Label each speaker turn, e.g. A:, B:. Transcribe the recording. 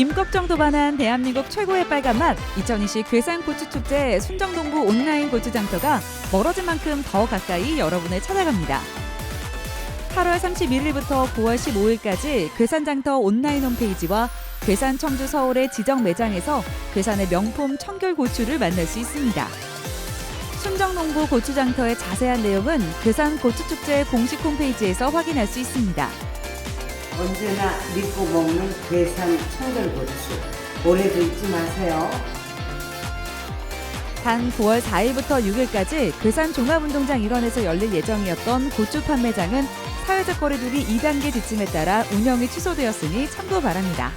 A: 임꺽정 도 반한 대한민국 최고의 빨간 맛 2020 괴산 고추축제 순정동부 온라인 고추장터가 멀어진 만큼 더 가까이 여러분을 찾아갑니다. 8월 31일부터 9월 15일까지 괴산장터 온라인 홈페이지와 괴산 청주 서울의 지정 매장에서 괴산의 명품 청결 고추를 만날 수 있습니다. 순정농부 고추장터의 자세한 내용은 괴산 고추축제 공식 홈페이지에서 확인할 수 있습니다.
B: 언제나 믿고 먹는 괴산 청결고추. 올해도 잊지 마세요.
A: 단 9월 4일부터 6일까지 괴산 종합운동장 일원에서 열릴 예정이었던 고추 판매장은 사회적 거리두기 2단계 지침에 따라 운영이 취소되었으니 참고 바랍니다.